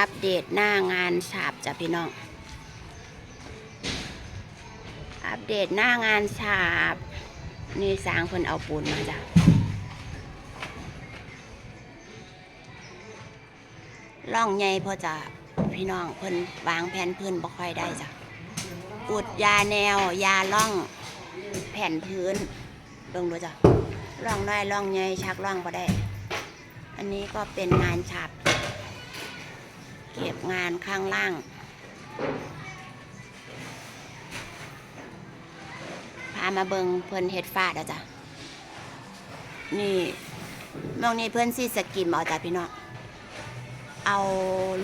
อัปเดตหน้างานฉาบจ้ะพี่น้อง อัปเดตหน้างานฉาบนี่สร้างเพิ่นเอาปูนมาจ้ะล่องใหญ่พอจะพี่น้องเพิ่นวางแผ่นพื้นบ่ค่อยได้จ้ะอุดยาแนวยาล่องแผ่นพื้นเบิ่งดูจ้ะล่องน้อยล่องใหญ่ชักล่องบ่ได้ อันนี้ก็เป็นงานฉาบ เก็บงานข้างล่าง พามาเบิงเพิ่นเฮ็ดฟาดอจ้ะนี่มองนี่เพิ่นสิสกิมเอาจ้ะพี่น้อง เอา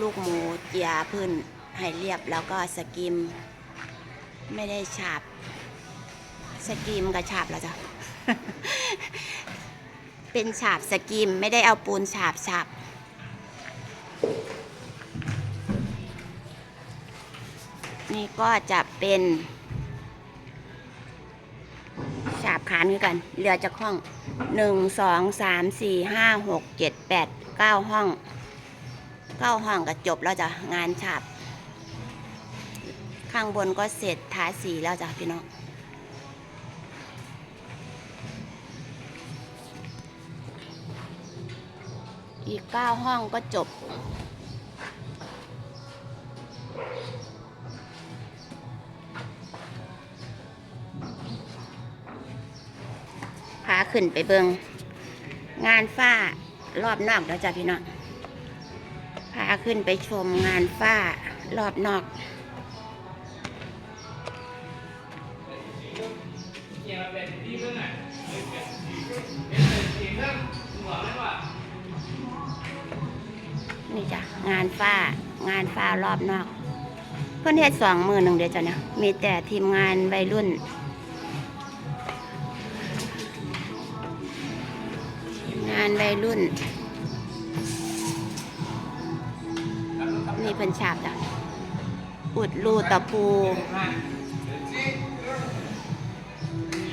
ลูกหมูเจียพื้นให้เรียบแล้วก็สกิม ไม่ได้ฉาบ สกิมกับฉาบแล้วจ้ะ เป็นฉาบสกิมไม่ได้เอาปูนฉาบฉาบ นี่ก็จะเป็นฉาบขานคือกัน เรือจะห้องหนึ่งสองสามสี่ห้าหกเจ็ดแปดเก้าห้องเก้าห้องก็จบแล้วจ้ะงานฉาบ ข้างบนก็เสร็จทาสีแล้วจ้ะพี่น้องอีกเก้าห้องก็จบ ขึ้นไปเบิงงานฝ้ารอบนอกแล้วจ้ะพี่น้องพาขึ้นไปชมงานฝ้ารอบนอกนี่จ้ะงานฝ้างานฝ้ารอบนอก เพื่อนเฮ็ดสองมือหนึ่งเดียวจ้ะเนี่ยมีแต่ทีมงานวัยรุ่นานวัยรุ่น นี่เป็นฉาบจ้ะอุดรูตะปู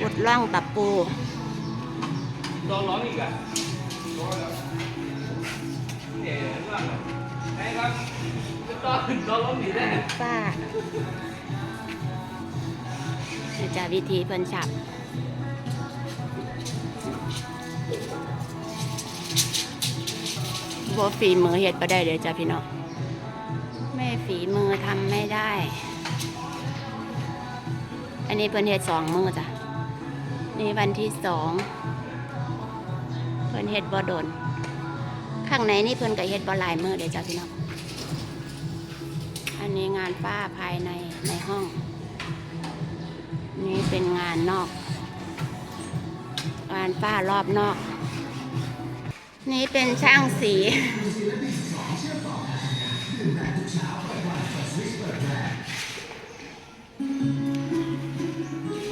อุดร่องตะปูร้องอีกอะไอ้ครับจะต้องโดนร้องอีกแน่ป้าคือจะวิธีเพิ่นฉับ บ่ฝีมือเฮ็ดบ่ได้เดี๋ยวจ้ะพี่น้องแม่ฝีมือทำไม่ได้ อันนี้เพิ่นเฮ็ดสองมือจ้ะนี่วันที่สองเพิ่นเฮ็ดบ่โดน ข้างในนี่เพิ่นก็เฮ็ดบ่หลายมือเดี๋ยวจ้ะพี่น้องอันนี้งานฝ้าภายในในห้อง นี่เป็นงานนอก งานฝ้ารอบนอก นี่เป็นช่างสี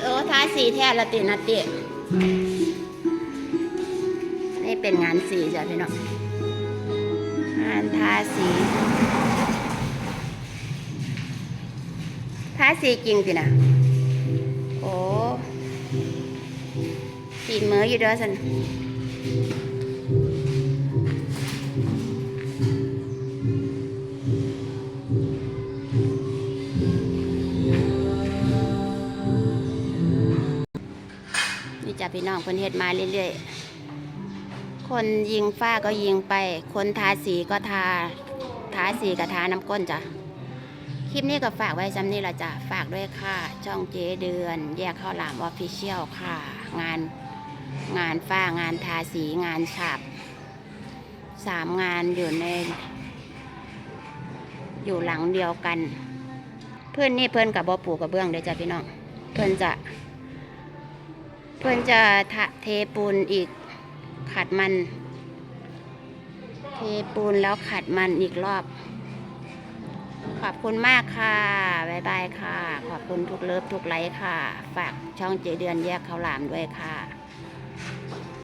เออทาสีแท้ละตินาตินี่เป็นงานสีจ้ะพี่น้อง งานทาสี ทาสีจริงสินะโอ้ปีนมืออยู่เด้อสัน จ้ะพี่น้องคนเฮ็ดมาเรื่อยๆ คนยิงฝ้าก็ยิงไป คนทาสีก็ทา ทาสีกับทาน้ำก้นจ้ะ คลิปนี้ก็ฝากไว้ซ้ำนี่ละจ้ะ ฝากด้วยค่ะ ช่องเจเดือน แยกข้าวหลามออฟฟิเชียลค่ะ งานงานฝ้างานทาสีงานฉาบสามงานอยู่ใน อยู่หลังเดียวกัน เพื่อนนี่เพื่อนกับบ่ปูกับเบื้องเดี๋ยวจ้ะพี่น้อง เพื่อนจะ เพื่อนจะทะเทปูนอีกขัดมัน เทปูนแล้วขัดมันอีกรอบ ขอบคุณมากค่ะบ๊ายบายค่ะ ขอบคุณทุกเลิฟทุกไลค์ค่ะ ฝากช่องเจเดือนแยกข้าวหลามด้วยค่ะ